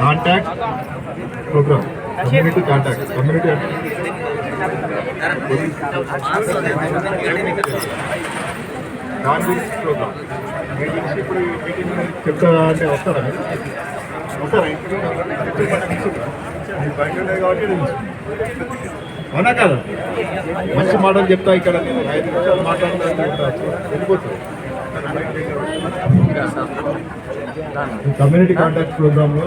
Contact program. Community contact. Community అంటే? Program. ఇప్పుడు meeting చెప్తా అంటే వస్తారా? మీరు వస్తారా బయట కాబట్టి అవునా కదా? మంచి మాటలు చెప్తా ఇక్కడ. నేను ఐదు నిమిషాలు వెళ్ళిపోతాను కమ్యూనిటీ కాంటాక్ట్ ప్రోగ్రామ్లో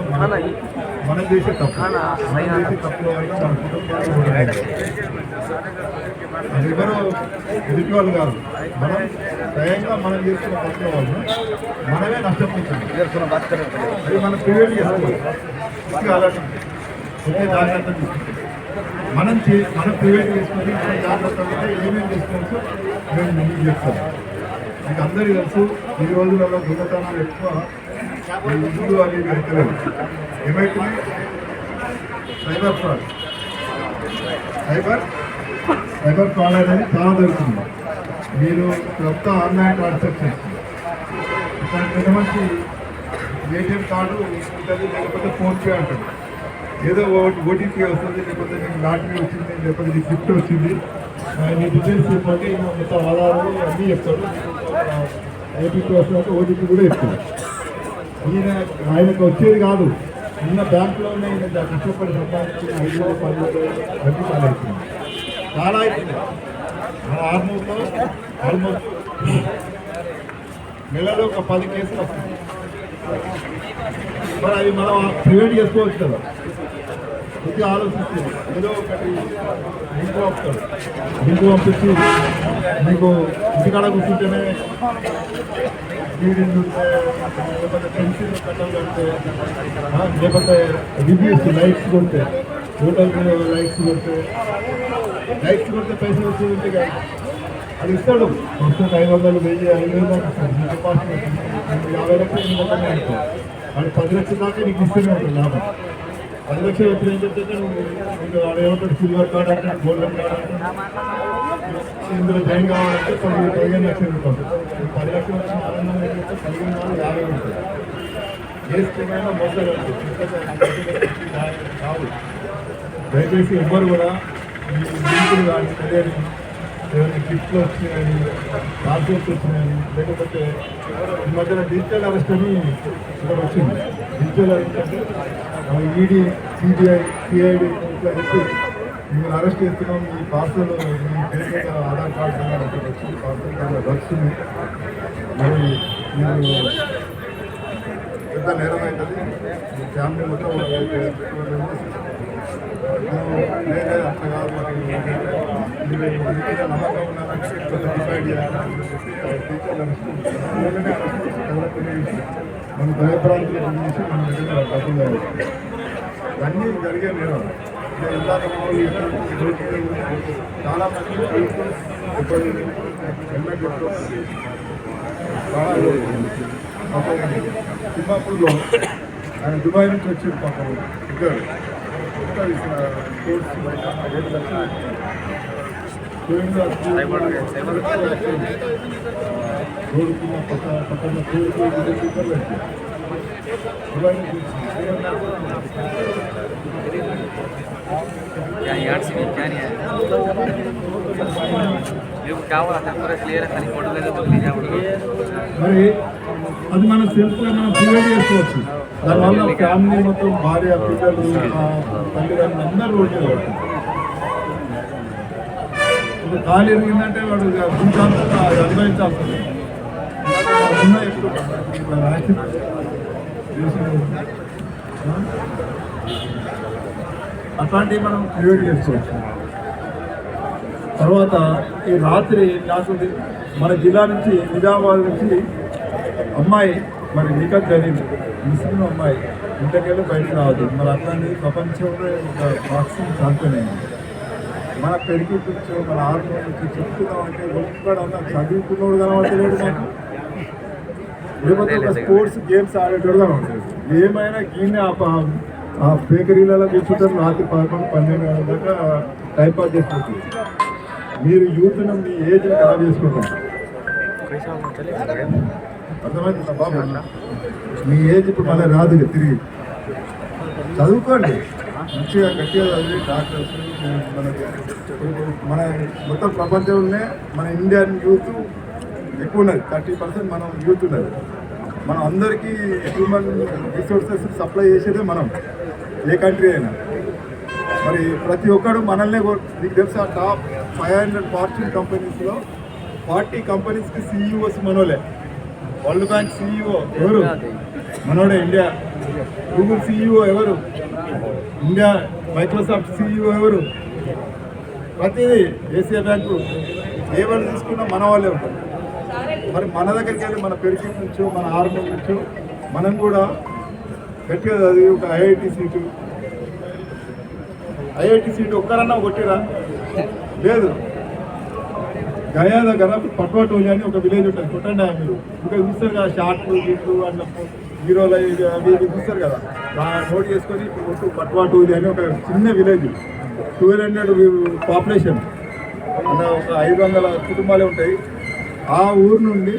మనం చేసే తప్పు. మనం చేసే వల్ల మన కుటుంబాలు ఎవరు ఎదుటి వాళ్ళు కాదు. మనం స్వయంగా మనం చేస్తున్న తప్పుల వల్ల మనమే నష్టపోతుంది అది మన ప్రివేట్ చేసుకోవాలి. జాగ్రత్త మనం చే మనం ప్రివేట్ చేసుకొని మనం జాగ్రత్త ఉంటే ఏమేమి చేసుకోవచ్చు మేము ముందుకు చేస్తాం. మీకు అందరికీ తెలుసు ఈ రోజులలో దొంగతనాలు ఎక్కువ ఈ ఇల్లు అవి ఇవి cyber fraud cyber cyber fraud అనేది చాలా జరుగుతుంది మీరు కొత్త ఆన్లైన్ ట్రాన్సాక్షన్ ఇట్లాంటి పెద్ద మంచి ఏటీఎం కార్డు ఉంటుంది లేకపోతే ఫోన్పే అంటుంది ఏదో ఓటీపీ వస్తుంది లేకపోతే నీకు లాటరీ వచ్చింది లేకపోతే నీకు గిఫ్ట్ వచ్చింది ఆ, నీ డీటెయిల్స్ ఇవ్వండి మొత్తం ఆధారాలు అన్నీ చెప్తాడు ఓటీపీ వస్తుంది ఓటీపీ కూడా చెప్తాడు ఈయన ఆయనకు వచ్చేది కాదు. నిన్న బ్యాంకులోనే ఈయన కష్టపడి సంపాదించిన ఐదు వేల పది వేలు చాలా అవుతుంది చాలా అవుతుంది మన ఆర్మూర్లో ఆల్మోస్ట్ నెలలో ఒక పది కేసులు వస్తుంది మరి అది మనం ప్రివెంట్ చేసుకోవచ్చు కదా. ఇది ఆలోచిస్తుంది ఏదో ఒకటి లింక్ పంపుతాడు లింక్ పంపించి మీకు ఇంటికాడ కూర్చుంటేనే మీటింగ్ లేకపోతే పెన్షన్ కట్టాలి అంటే లేకపోతే రివ్యూస్ లైక్స్ కొడితే హోటల్ లైక్స్ కొడితే లైక్స్ కొడితే పైసలు వచ్చి ఉంటే కాదు అది ఇస్తాడు వస్తుంది ఐదు వందలు వెయ్యి ఐదు వేలు దాకా ఇస్తాడు యాభై లక్షలు ఎన్ని వాడు పది లక్షల దాకా నీకు ఇస్తూనే ఉంటుంది లాభం పది లక్షలు వచ్చిన ఏం చెప్తే నువ్వు నీకు వాడు ఏమంటాడు సిల్వర్ కార్డ్ అంటే గోల్డ్ కార్డ్ అంటే ఇందులో జాయిన్ కావాలంటే తొమ్మిది పదిహేను లక్షలు ఉంటుంది పది లక్షలు వచ్చిన ఆనందం ఏంటంటే పదిహేను వందలు యాభై ఉంటుంది ఏ స్కీమ్ అయినా మోసాలు కావు దయచేసి ఎవ్వరు కూడా ఈ లింకులు కానీ తెలియని ఏదైనా గిఫ్ట్లు వచ్చినాయని పాస్పోర్ట్స్ వచ్చినాయని లేకపోతే ఈ మధ్యన డిజిటల్ అరెస్ట్ అని ఇక్కడ వచ్చింది. డిజిటల్ అరెస్ట్ అంటే ఈడీ సిబిఐ సిఐడి ఇట్లా చెప్పి మిమ్మల్ని అరెస్ట్ చేస్తున్నాం. ఈ పార్సల్ మీ పేరు ఆధార్ కార్డు మీద పార్సల్ కార్డు డ్రగ్స్ మరి మీరు పెద్ద నేరం అవుతుంది? మీ ఫ్యామిలీ మొత్తం లేదా ట్వెల్వ్ అట్లా కాదు. నమ్మకం ఉన్నారంటే డిసైడ్ చేయాలని చెప్పి టీచర్లు మన భయప్రాంతులు చేసి మన దగ్గర డబ్బులు ఇవన్నీ జరిగే నేరం అంటే ఇందాక మామూలు ఇటువంటి చాలా మంది ఇప్పుడు హెల్మెట్ పెట్టుకోవాలి సింగాపూర్లో ఆయన దుబాయ్ నుంచి వచ్చారు పాపం ఇద్దరు ఇద్దరు ఇక్కడ కోర్స్ బయట ఏడు లక్షలు పోయింది రోడ్డుకున్న పక్క పక్కన కోర్టు ఇద్దరు వచ్చారు దుబాయ్ నుంచి क्या यार से क्या नहीं है ये क्या हुआ था पूरा क्लियर है खाली फोटो लेके बोल लीजिए आप మరి అది మనం సెల్ఫ్గా మనం ప్రివేట్ చేసుకోవచ్చు దానివల్ల ఫ్యామిలీ మొత్తం భార్య పిల్లలు ఆ తల్లిదండ్రులు అందరూ రోడ్డు మీద పడతారు. ఇప్పుడు కాలు ఎరిగిందంటే వాడు ఇక జీవితాంతం అది అనుభవించాల్సి ఉంటుంది. అట్లాంటివి మనం ప్రివేట్ చేసుకోవచ్చు. తర్వాత ఈ రాత్రి నాకు మన జిల్లా నుంచి నిజామాబాద్ నుంచి అమ్మాయి మరి నిఖత్ జరిగింది ముస్లిం అమ్మాయి ఇంటర్కెళ్ళి బయటకు రావద్దు. మరి అట్లాంటి ప్రపంచంలో ఒక బాక్సింగ్ ఛాంపియన్ అయింది. మన పెరిగి గురించి మన ఆర్మీ గురించి చెప్తున్నాం అంటే ఒక్కడు అన్న చదువుకున్నోడు కనబడతలేడు నాకు. లేకపోతే ఒక స్పోర్ట్స్ గేమ్స్ ఆడేటోడు కనబడలేదు ఏమైనా గీనే ఆ ప- ఆ బేకరీలలో కూర్చుంటారు రాత్రి పదకొండు పన్నెండు గంటల దాకా టైం పాస్ చేసుకుంటారు మీరు యూత్ను మీ ఏజ్ ఖరాబ్ చేసుకుంటారు. అర్థమైంది బాబు? మీ ఏజ్ ఇప్పుడు మళ్ళీ రాదు తిరిగి. చదువుకోండి. మంచిగా గట్టిగా చదివి డాక్టర్స్ మనకి మన మొత్తం ప్రపంచంలోనే మన ఇండియన్ యూత్ ఎక్కువ ఉన్నది. థర్టీ పర్సెంట్ మనం యూత్ ఉన్నది. మనం అందరికీ హ్యూమన్ రిసోర్సెస్ సప్లై చేసేదే మనం. ఏ కంట్రీ అయినా. మరి ప్రతి ఒక్కడు మనల్నే మీకు తెలుసా టాప్ ఫైవ్ హండ్రెడ్ ఫార్చ్యూన్ కంపెనీస్లో ఫార్టీ కంపెనీస్కి సీఈఓస్ మనోలే. వరల్డ్ బ్యాంక్ సీఈఓ ఎవరు? మనోడే ఇండియా. గూగుల్ సీఈఓ ఎవరు? ఇండియా. మైక్రోసాఫ్ట్ సీఈఓ ఎవరు? ప్రతిదీ ఏసీఐ బ్యాంకు. ఏమైనా తీసుకున్నా మన వాళ్ళే ఉంటారు. మరి మన దగ్గరికి వెళ్ళి మన పెరిగి నుంచో మన ఆర్మీ నుంచో మనం కూడా గట్టిగా చదివి ఒక ఐఐటి సీటు. ఐఐటి సీట్ ఒక్కరన్నా కొట్టిరా? లేదు. గయా దగ్గర పట్వాటోలి అని ఒక విలేజ్ ఉంటుంది. కొట్టండి ఆయన మీరు. ఇంకా చూస్తారు కదా షార్ట్లు గిట్లు అట్లా హీరోలు అవి అవి ఇవి చూస్తారు కదా. బాగా నోట్ చేసుకొని ఇప్పుడు కొట్టు పట్వాటోలి అని ఒక చిన్న విలేజ్. Twelve hundred population. అన్న ఒక ఐదు వందల కుటుంబాలే ఉంటాయి. ఆ ఊరు నుండి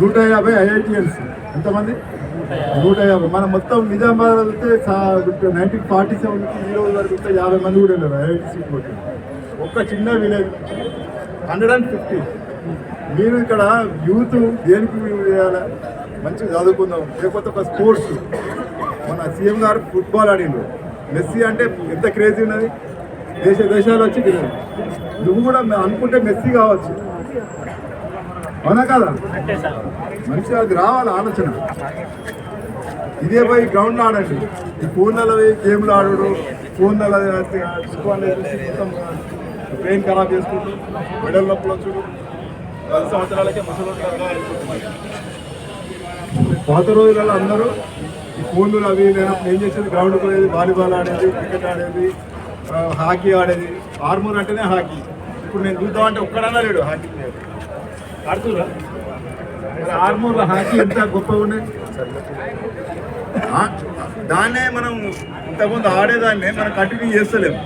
నూట యాభై ఐఐటిఎన్స్ ఎంతమంది? నూట యాభై. మనం మొత్తం నిజామాబాద్ వెళ్తే నైన్టీన్ ఫార్టీ సెవెన్ ఈ రోజు వరకు వస్తే యాభై మంది కూడా వెళ్ళారు ఐఐటి సీట్ కొట్టి. ఒక్క చిన్న విలేజ్. హండ్రెడ్ అండ్ ఫిఫ్టీ మీరు ఇక్కడ యూత్ దేనికి చేయాలి? మంచిగా చదువుకుందాం. లేకపోతే ఒక స్పోర్ట్స్. మన సీఎం గారు ఫుట్బాల్ ఆడిండు. మెస్సీ అంటే ఎంత క్రేజీ ఉన్నది? దేశ దేశాలు వచ్చి నువ్వు కూడా అనుకుంటే మెస్సీ కావచ్చు. అవునా కదా? మంచిగా అది రావాలి ఆలోచన. ఇదే పోయి గ్రౌండ్లో ఆడండి. ఈ ఫోన్లలో పోయి గేమ్లు ఆడడు? ఫోన్లలో బ్రెయిన్ ఖరాబ్ చేసుకుంటూ మెడల్ నొప్పులు వచ్చుడు. పది సంవత్సరాలకే ముసలి పాత రోజులలో అందరూ ఈ ఫోన్లు అవి లేనప్పుడు ఏం చేసేది? గ్రౌండ్ పోయేది వాలీబాల్ ఆడేది క్రికెట్ ఆడేది హాకీ ఆడేది. ఆర్మూర్ అంటేనే హాకీ. ఇప్పుడు నేను చూద్దామంటే ఒక్కడన్నా లేడు హాకీ ప్లేయర్. ఆడుతురా మరి హాకీ ఎంత గొప్పగా ఉన్నాయి దాన్నే మనం ఇంతకుముందు ఆడేదాన్నే మనం కంటిన్యూ చేస్తలేము